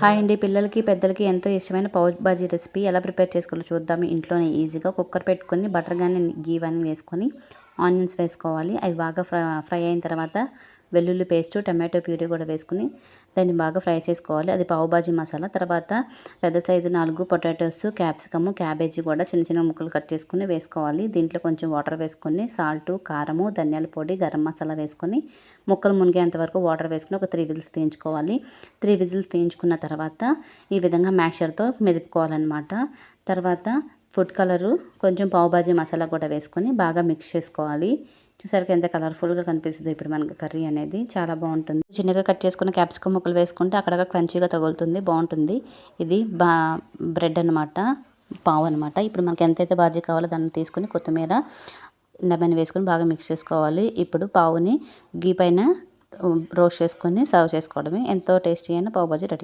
Hi అండి. పిల్లలకి పెద్దలకి ఎంతో ఇష్టమైన పౌచ్ బాజీ రెసిపీ ఎలా ప్రిపేర్ చేసుకోవాలో చూద్దాం. ఇంట్లోనే ఈజీగా కుక్కర్ పెట్టుకొని బటర్ కానీ గీ కానీ వేసుకొని ఆనియన్స్ వేసుకోవాలి. అవి బాగా ఫ్రై ఫ్రై అయిన తర్వాత వెల్లుల్లి పేస్ట్ టమాటో ప్యూరీ కూడా వేసుకుని దాన్ని బాగా ఫ్రై చేసుకోవాలి. అది పావుబాజీ మసాలా. తర్వాత పెద్ద సైజు నాలుగు పొటాటోస్ క్యాప్సికమ్ క్యాబేజీ కూడా చిన్న చిన్న ముక్కలు కట్ చేసుకుని వేసుకోవాలి. దీంట్లో కొంచెం వాటర్ వేసుకొని సాల్ట్ కారము ధనియాల పొడి గరం మసాలా వేసుకొని ముక్కలు మునిగేంత వరకు వాటర్ వేసుకుని ఒక త్రీ విజిల్స్ తీయించుకోవాలి. త్రీ విజిల్స్ తీయించుకున్న తర్వాత ఈ విధంగా మ్యాషర్తో మెదుపుకోవాలన్నమాట. తర్వాత ఫుడ్ కలరు కొంచెం పావుబాజీ మసాలా కూడా వేసుకొని బాగా మిక్స్ చేసుకోవాలి. చూసారికి ఎంత కలర్ఫుల్గా కనిపిస్తుంది ఇప్పుడు మనకి కర్రీ అనేది. చాలా బాగుంటుంది. చిన్నగా కట్ చేసుకున్న క్యాప్సికమ్ ముక్కలు వేసుకుంటే అక్కడక్కడ క్రంచీగా తగులుతుంది బాగుంటుంది. ఇది బా బ్రెడ్ అనమాట పావు అనమాట ఇప్పుడు మనకి ఎంతైతే బాజీ కావాలో దాన్ని తీసుకొని కొత్తిమీర లెమన్ వేసుకొని బాగా మిక్స్ చేసుకోవాలి. ఇప్పుడు పావుని గీ పైన రోస్ట్ చేసుకొని సర్వ్ చేసుకోవడమే. ఎంతో టేస్టీ అయిన పావు బాజీ రెడీ.